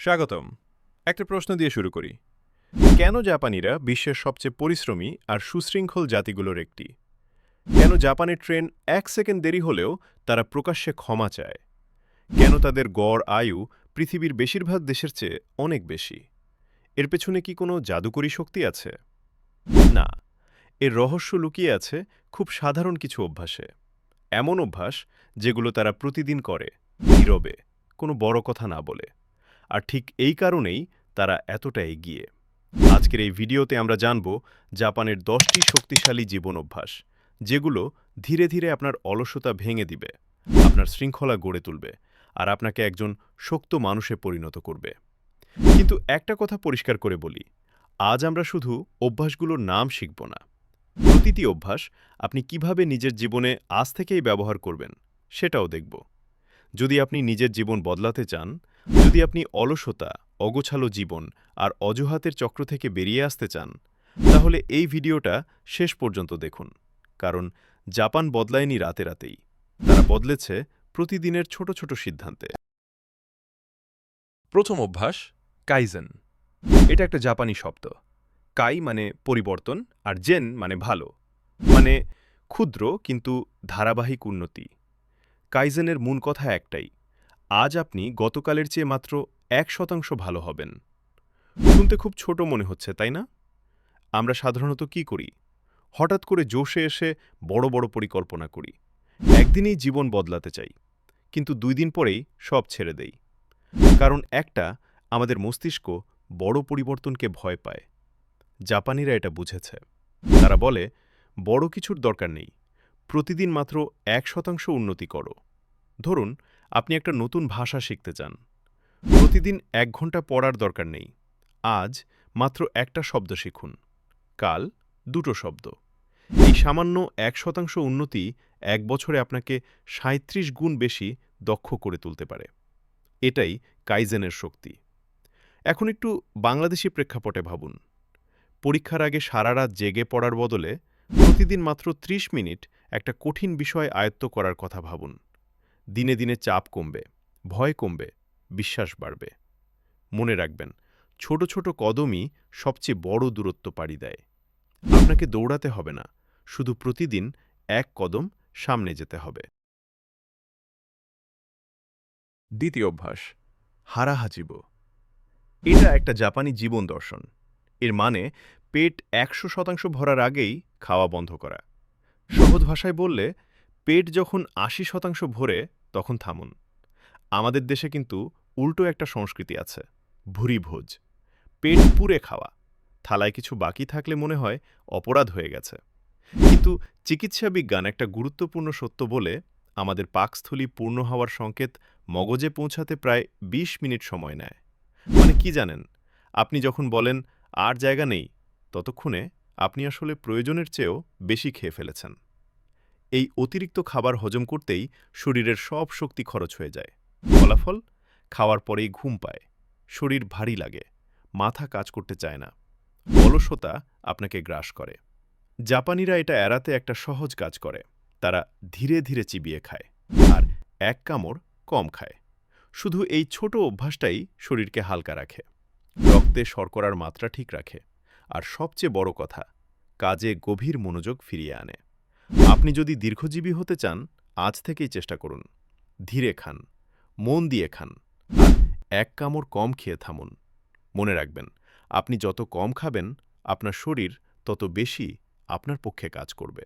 স্বাগতম। একটা প্রশ্ন দিয়ে শুরু করি। কেন জাপানিরা বিশ্বের সবচেয়ে পরিশ্রমী আর সুশৃঙ্খল জাতিগুলোর একটি? কেন জাপানের ট্রেন এক সেকেন্ড দেরি হলেও তারা প্রকাশ্যে ক্ষমা চায়? কেন তাদের গড় আয়ু পৃথিবীর বেশিরভাগ দেশের চেয়ে অনেক বেশি? এর পেছনে কি কোনো জাদুকরী শক্তি আছে? না, এর রহস্য লুকিয়ে আছে খুব সাধারণ কিছু অভ্যাসে। এমন অভ্যাস যেগুলো তারা প্রতিদিন করে, নীরবে, কোনো বড় কথা না বলে। আর ঠিক এই কারণেই তারা এতটা এগিয়ে। আজকের এই ভিডিওতে আমরা জানব জাপানের দশটি শক্তিশালী জীবন অভ্যাস, যেগুলো ধীরে ধীরে আপনার অলসতা ভেঙে দিবে, আপনার শৃঙ্খলা গড়ে তুলবে, আর আপনাকে একজন শক্ত মানুষে পরিণত করবে। কিন্তু একটা কথা পরিষ্কার করে বলি, আজ আমরা শুধু অভ্যাসগুলোর নাম শিখব না। প্রতিটি অভ্যাস আপনি কীভাবে নিজের জীবনে আজ থেকেই ব্যবহার করবেন, সেটাও দেখব। যদি আপনি নিজের জীবন বদলাতে চান যদি আপনি অলসতা, অগোছালো জীবন আর অজুহাতের চক্র থেকে বেরিয়ে আসতে চান, তাহলে এই ভিডিওটা শেষ পর্যন্ত দেখুন, কারণ জাপান বদলায়নি রাতে রাতেই। তারা বদলেছে প্রতিদিনের ছোট ছোট সিদ্ধান্তে। প্রথম অভ্যাস, কাইজেন। এটা একটা জাপানি শব্দ। কাই মানে পরিবর্তন আর জেন মানে ভালো। মানে ক্ষুদ্র কিন্তু ধারাবাহিক উন্নতি। কাইজেনের মূল কথা একটাই আজ আপনি গতকালের চেয়ে মাত্র এক শতাংশ ভালো হবেন। শুনতে খুব ছোট মনে হচ্ছে, তাই না? আমরা সাধারণত কি করি? হঠাৎ করে জোশে এসে বড় বড় পরিকল্পনা করি। একদিনেই জীবন বদলাতে চাই, কিন্তু দুই দিন পরেই সব ছেড়ে দেই। কারণ একটা, আমাদের মস্তিষ্ক বড় পরিবর্তনকে ভয় পায়। জাপানিরা এটা বুঝেছে। তারা বলে, বড় কিছুর দরকার নেই। প্রতিদিন মাত্র এক শতাংশ উন্নতি করো। ধরুন আপনি একটা নতুন ভাষা শিখতে চান। প্রতিদিন এক ঘণ্টা পড়ার দরকার নেই। আজ মাত্র একটা শব্দ শিখুন। কাল দুটো শব্দ। এই সামান্য এক শতাংশ উন্নতি এক বছরে আপনাকে সাঁত্রিশ গুণ বেশি দক্ষ করে তুলতে পারে। এটাই কাইজেনের শক্তি। এখন একটু বাংলাদেশি প্রেক্ষাপটে ভাবুন। পরীক্ষার আগে সারা রাত জেগে পড়ার বদলে প্রতিদিন মাত্র ৩০ মিনিট একটা কঠিন বিষয় আয়ত্ত করার কথা ভাবুন। দিনে দিনে চাপ কমবে, ভয় কমবে, বিশ্বাস বাড়বে। মনে রাখবেন, ছোট ছোট কদমই সবচেয়ে বড় দূরত্ব পাড়ি দেয়। আপনাকে দৌড়াতে হবে না, শুধু প্রতিদিন এক কদম সামনে যেতে হবে। দ্বিতীয় অভ্যাস, হারাহাজিব। এটা একটা জাপানি জীবন দর্শন। এর মানে পেট একশো শতাংশ ভরার আগেই খাওয়া বন্ধ করা। সহজ ভাষায় বললে, পেট যখন আশি শতাংশ ভরে তখন থামুন। আমাদের দেশে কিন্তু উল্টো একটা সংস্কৃতি আছে, ভুরি ভোজ। পেট পুরে খাওয়া। থালায় কিছু বাকি থাকলে মনে হয় অপরাধ হয়ে গেছে। কিন্তু চিকিৎসা বিজ্ঞান একটা গুরুত্বপূর্ণ সত্য বলে আমাদের পাকস্থলী পূর্ণ হওয়ার সংকেত মগজে পৌঁছাতে প্রায় ২০ মিনিট সময় নেয়। মানে কি জানেন? আপনি যখন বলেন, আর জায়গা নেই, ততক্ষণে আপনি আসলে প্রয়োজনের চেয়েও বেশি খেয়ে ফেলেছেন। এই অতিরিক্ত খাবার হজম করতেই শরীরের সব শক্তি খরচ হয়ে যায়। ফলাফল, খাওয়ার পরেই ঘুম পায়, শরীর ভারী লাগে, মাথা কাজ করতে চায় না, অলসতা আপনাকে গ্রাস করে। জাপানিরা এটা এড়াতে একটা সহজ কাজ করে, তারা ধীরে ধীরে চিবিয়ে খায়, আর এক কামড় কম খায়। শুধু এই ছোট অভ্যাসটাই শরীরকে হালকা রাখে। রক্তে শর্করার মাত্রা ঠিক রাখে, আর সবচেয়ে বড় কথা, কাজে গভীর মনোযোগ ফিরিয়ে আনে। আপনি যদি দীর্ঘজীবী হতে চান, আজ থেকেই চেষ্টা করুন। ধীরে খান, মন দিয়ে খান। এক কামড় কম খেয়ে থামুন। মনে রাখবেন, আপনি যত কম খাবেন, আপনার শরীর তত বেশি আপনার পক্ষে কাজ করবে।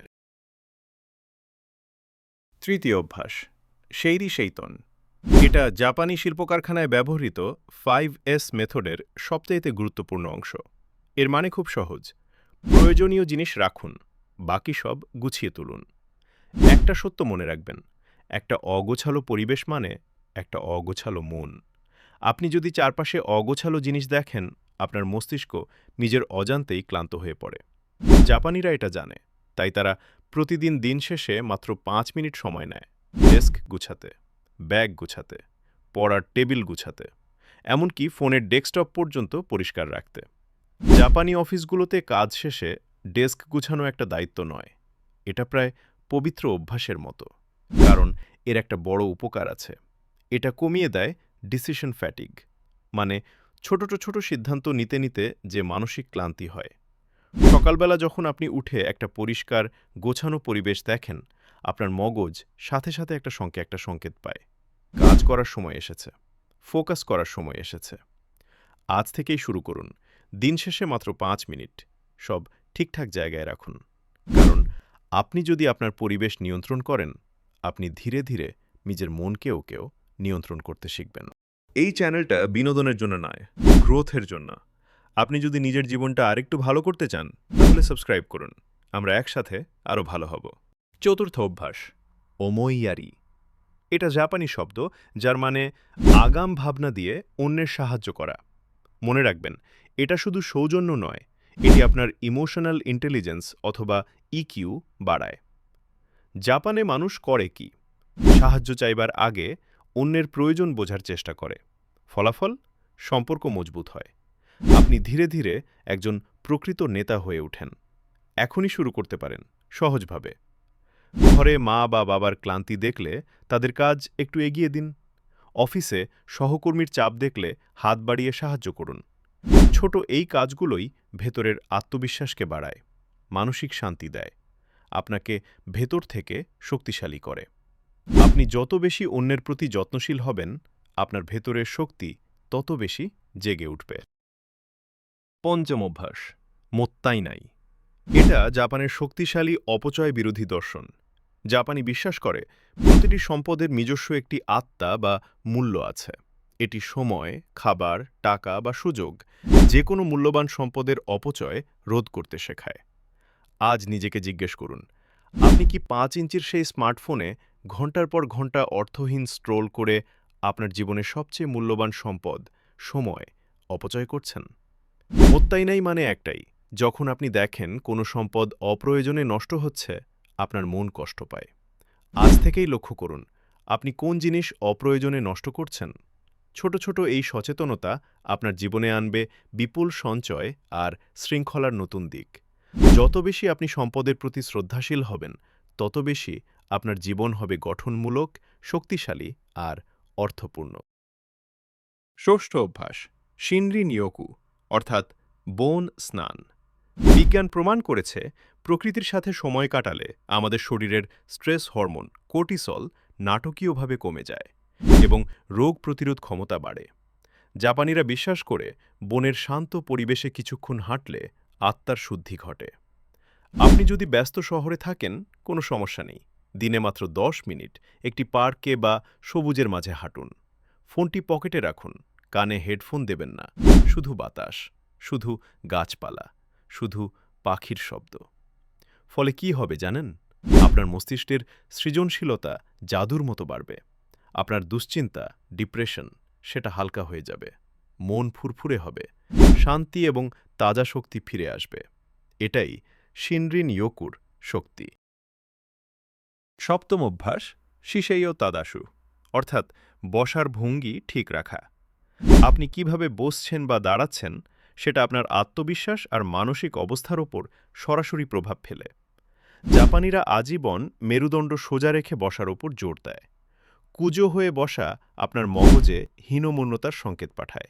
তৃতীয় অভ্যাস, সেইরি, সেইতন। এটা জাপানি শিল্পকারখানায় ব্যবহৃত ফাইভ এস মেথডের সবচাইতে গুরুত্বপূর্ণ অংশ। এর মানে খুব সহজ। প্রয়োজনীয় জিনিস রাখুন। বাকি সব গুছিয়ে তুলুন। একটা সত্য মনে রাখবেন, একটা অগোছালো পরিবেশ মানে একটা অগোছালো মন। আপনি যদি চারপাশে অগোছালো জিনিস দেখেন, আপনার মস্তিষ্ক নিজের অজান্তেই ক্লান্ত হয়ে পড়ে। জাপানিরা এটা জানে, তাই তারা প্রতিদিন দিন শেষে মাত্র পাঁচ মিনিট সময় নেয় ডেস্ক গুছাতে, ব্যাগ গুছাতে, পড়ার টেবিল গুছাতে, এমনকি ফোনের ডেস্কটপ পর্যন্ত পরিষ্কার রাখতে। জাপানি অফিসগুলোতে কাজ শেষে ডেস্ক গুছানো একটা দায়িত্ব নয়। এটা প্রায় পবিত্র অভ্যাসের মতো। কারণ এর একটা বড় উপকার আছে। এটা কমিয়ে দেয় ডিসিশন ফ্যাটিগ মানে ছোট ছোট সিদ্ধান্ত নিতে নিতে যে মানসিক ক্লান্তি হয়। সকালবেলা যখন আপনি উঠে একটা পরিষ্কার, গোছানো পরিবেশ দেখেন, আপনার মগজ সাথে সাথে একটা সঙ্কে, একটা সংকেত পায়। কাজ করার সময় এসেছে ফোকাস করার সময় এসেছে। আজ থেকেই শুরু করুন। দিন শেষে মাত্র পাঁচ মিনিট। সব ঠিকঠাক জায়গায় রাখুন। কারণ আপনি যদি আপনার পরিবেশ নিয়ন্ত্রণ করেন, আপনি ধীরে ধীরে নিজের মনকেও কেউ নিয়ন্ত্রণ করতে শিখবেন। এই চ্যানেলটা বিনোদনের জন্য নয়, গ্রোথের জন্য। আপনি যদি নিজের জীবনটা আরেকটু ভালো করতে চান, তাহলে সাবস্ক্রাইব করুন। আমরা একসাথে আরও ভালো হব। চতুর্থ অভ্যাস, ওমইয়ারি। এটা জাপানি শব্দ, যার মানে আগাম ভাবনা দিয়ে অন্যের সাহায্য করা। মনে রাখবেন, এটা শুধু সৌজন্য নয় এটি আপনার ইমোশনাল ইন্টেলিজেন্স অথবা ইকিউ বাড়ায়। জাপানে মানুষ করে কি? সাহায্য চাইবার আগে অন্যের প্রয়োজন বোঝার চেষ্টা করে। ফলাফল? সম্পর্ক মজবুত হয়। আপনি ধীরে ধীরে একজন প্রকৃত নেতা হয়ে ওঠেন। এখনই শুরু করতে পারেন, সহজভাবে। ঘরে মা বা বাবার ক্লান্তি দেখলে তাদের কাজ একটু এগিয়ে দিন। অফিসে সহকর্মীর চাপ দেখলে হাত বাড়িয়ে সাহায্য করুন। ছোট এই কাজগুলোই ভেতরের আত্মবিশ্বাসকে বাড়ায়, মানসিক শান্তি দেয়, আপনাকে ভেতর থেকে শক্তিশালী করে। আপনি যত বেশি অন্যের প্রতি যত্নশীল হবেন, আপনার ভেতরের শক্তি তত বেশি জেগে উঠবে। পঞ্চম অভ্যাস, মোত্তাই নাই। এটা জাপানের শক্তিশালী অপচয় বিরোধী দর্শন। জাপানি বিশ্বাস করে, প্রতিটি সম্পদের নিজস্ব একটি আত্মা বা মূল্য আছে। এটি সময়, খাবার, টাকা বা সুযোগ যে কোনো মূল্যবান সম্পদের অপচয় রোধ করতে শেখায়। আজ নিজেকে জিজ্ঞেস করুন, আপনি কি পাঁচ ইঞ্চির সেই স্মার্টফোনে ঘণ্টার পর ঘণ্টা অর্থহীন স্ট্রোল করে আপনার জীবনের সবচেয়ে মূল্যবান সম্পদ, সময় অপচয় করছেন? মোত্তাই নাই মানে একটাই, যখন আপনি দেখেন কোনো সম্পদ অপ্রয়োজনে নষ্ট হচ্ছে, আপনার মন কষ্ট পায়। আজ থেকেই লক্ষ্য করুন, আপনি কোন জিনিস অপ্রয়োজনে নষ্ট করছেন? ছোট ছোট এই সচেতনতা আপনার জীবনে আনবে বিপুল সঞ্চয় আর শৃঙ্খলার নতুন দিক। যত বেশি আপনি সম্পদের প্রতি শ্রদ্ধাশীল হবেন, তত বেশি আপনার জীবন হবে গঠনমূলক, শক্তিশালী আর অর্থপূর্ণ। ষষ্ঠ অভ্যাস শিনরি নিয়োকু অর্থাৎ বন স্নান। বিজ্ঞান প্রমাণ করেছে, প্রকৃতির সাথে সময় কাটালে আমাদের শরীরের স্ট্রেস হরমোন, কোর্টিসল নাটকীয়ভাবে কমে যায়। এবং রোগ প্রতিরোধ ক্ষমতা বাড়ে। জাপানিরা বিশ্বাস করে বনের শান্ত পরিবেশে কিছুক্ষণ হাঁটলে আত্মার শুদ্ধি ঘটে। আপনি যদি ব্যস্ত শহরে থাকেন, কোনো সমস্যা নেই। দিনে মাত্র দশ মিনিট একটি পার্কে বা সবুজের মাঝে হাঁটুন। ফোনটি পকেটে রাখুন। কানে হেডফোন দেবেন না। শুধু বাতাস, শুধু গাছপালা, শুধু পাখির শব্দ। ফলে কি হবে জানেন? আপনার মস্তিষ্কের সৃজনশীলতা জাদুর মতো বাড়বে। আপনার দুশ্চিন্তা, ডিপ্রেশন, সেটা হালকা হয়ে যাবে। মন ফুরফুরে হবে। শান্তি এবং তাজা শক্তি ফিরে আসবে। এটাই শিনরিন ইয়োকুর শক্তি। সপ্তম অভ্যাস শিশেয় তাদাসু, অর্থাৎ বসার ভঙ্গি ঠিক রাখা। আপনি কীভাবে বসছেন বা দাঁড়াচ্ছেন, সেটা আপনার আত্মবিশ্বাস আর মানসিক অবস্থার ওপর সরাসরি প্রভাব ফেলে। জাপানিরা আজীবন মেরুদণ্ড সোজা রেখে বসার ওপর জোর দেয়। কুজো হয়ে বসা আপনার মগজে হীনমূন্যতার সংকেত পাঠায়।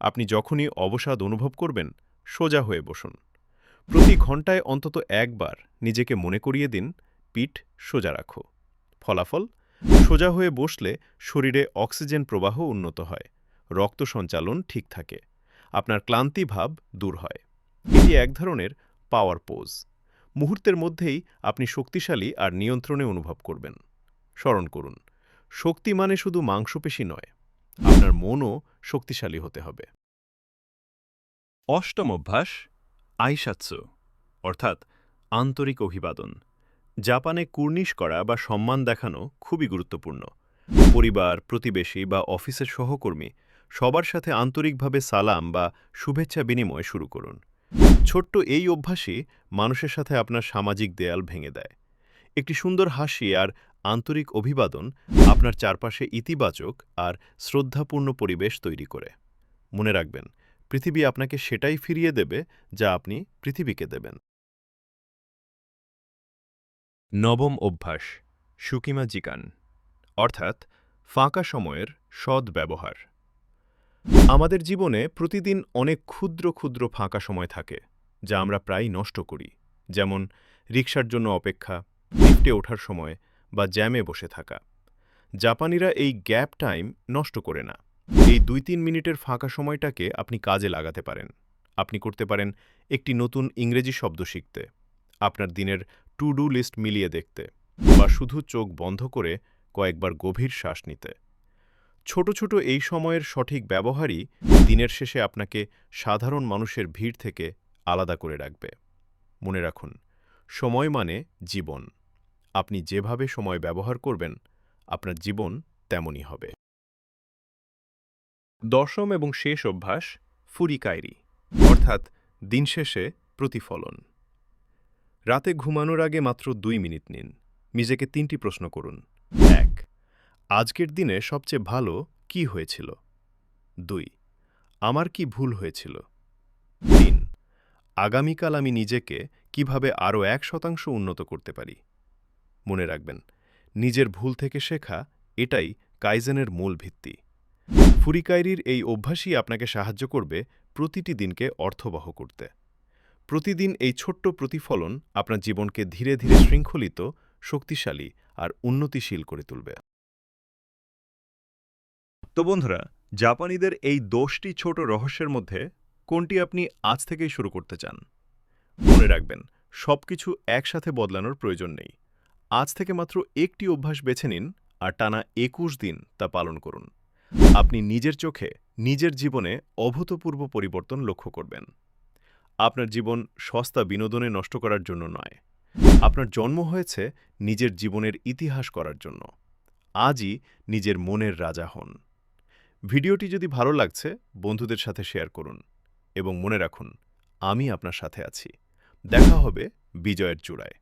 আপনি যখনই অবসাদ অনুভব করবেন, সোজা হয়ে বসুন। প্রতি ঘন্টায় অন্তত একবার নিজেকে মনে করিয়ে দিন, পিঠ সোজা রাখো। ফলাফল, সোজা হয়ে বসলে শরীরে অক্সিজেন প্রবাহ উন্নত হয়, রক্ত সঞ্চালন ঠিক থাকে, আপনার ক্লান্তি ভাব দূর হয়। এটি এক ধরনের পাওয়ার পোজ মুহূর্তের মধ্যেই আপনি শক্তিশালী আর নিয়ন্ত্রণে অনুভব করবেন। স্মরণ করুন শক্তি মানে শুধু মাংসপেশি নয়, আপনার মনও শক্তিশালী হতে হবে। অষ্টম অভ্যাস আইসাৎসু অর্থাৎ আন্তরিক অভিবাদন। জাপানে কুর্নিশ করা বা সম্মান দেখানো খুবই গুরুত্বপূর্ণ। পরিবার, প্রতিবেশী বা অফিসের সহকর্মী সবার সাথে আন্তরিকভাবে সালাম বা শুভেচ্ছা বিনিময় শুরু করুন। ছোট্ট এই অভ্যাসই মানুষের সাথে আপনার সামাজিক দেয়াল ভেঙে দেয়। একটি সুন্দর হাসি আর আন্তরিক অভিবাদন আপনার চারপাশে ইতিবাচক আর শ্রদ্ধাপূর্ণ পরিবেশ তৈরি করে। মনে রাখবেন, পৃথিবী আপনাকে সেটাই ফিরিয়ে দেবে যা আপনি পৃথিবীকে দেবেন। নবম অভ্যাস, সুকিমা জিকান, অর্থাৎ ফাঁকা সময়ের সদ্ ব্যবহার। আমাদের জীবনে প্রতিদিন অনেক ক্ষুদ্র ক্ষুদ্র ফাঁকা সময় থাকে যা আমরা প্রায় নষ্ট করি, যেমন রিকশার জন্য অপেক্ষা লিফটে ওঠার সময় বা জ্যামে বসে থাকা। জাপানিরা এই গ্যাপ টাইম নষ্ট করে না। এই দুই তিন মিনিটের ফাঁকা সময়টাকে আপনি কাজে লাগাতে পারেন। আপনি করতে পারেন একটি নতুন ইংরেজি শব্দ শিখতে, আপনার দিনের টু ডু লিস্ট মিলিয়ে দেখতে বা শুধু চোখ বন্ধ করে কয়েকবার গভীর শ্বাস নিতে। ছোট ছোট এই সময়ের সঠিক ব্যবহারই দিনের শেষে আপনাকে সাধারণ মানুষের ভিড় থেকে আলাদা করে রাখবে। মনে রাখুন, সময় মানে জীবন। আপনি যেভাবে সময় ব্যবহার করবেন, আপনার জীবন তেমনই হবে। দশম এবং শেষ অভ্যাস ফুরিকাইরি অর্থাৎ দিন শেষে প্রতিফলন। রাতে ঘুমানোর আগে মাত্র দুই মিনিট নিন। নিজেকে তিনটি প্রশ্ন করুন। এক, আজকের দিনে সবচেয়ে ভালো কি হয়েছিল? দুই, আমার কি ভুল হয়েছিল? তিন, আগামীকাল আমি নিজেকে কীভাবে আরও এক শতাংশ উন্নত করতে পারি? মনে রাখবেন। নিজের ভুল থেকে শেখা, এটাই কাইজেনের মূল ভিত্তি। ফুরিকাইরির এই অভ্যাসই আপনাকে সাহায্য করবে প্রতিটি দিনকে অর্থবহ করতে। প্রতিদিন এই ছোট্ট প্রতিফলন আপনার জীবনকে ধীরে ধীরে শৃঙ্খলিত, শক্তিশালী আর উন্নতিশীল করে তুলবে। তো বন্ধুরা, জাপানিদের এই দশটি ছোট রহস্যের মধ্যে কোনটি আপনি আজ থেকেই শুরু করতে চান? মনে রাখবেন, সবকিছু একসাথে বদলানোর প্রয়োজন নেই। আজ থেকে মাত্র একটি অভ্যাস বেছে নিন আর টানা একুশ দিন তা পালন করুন। আপনি নিজের চোখে নিজের জীবনে অভূতপূর্ব পরিবর্তন লক্ষ্য করবেন। আপনার জীবন সস্তা বিনোদনে নষ্ট করার জন্য নয়। আপনার জন্ম হয়েছে নিজের জীবনের ইতিহাস করার জন্য। আজই নিজের মনের রাজা হন। ভিডিওটি যদি ভালো লাগছে, বন্ধুদের সাথে শেয়ার করুন এবং মনে রাখুন, আমি আপনার সাথে আছি। দেখা হবে বিজয়ের চূড়ায়।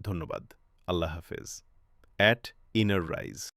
ধন্যবাদ। আল্লাহ হাফেজ অ্যাট ইনার রাইজ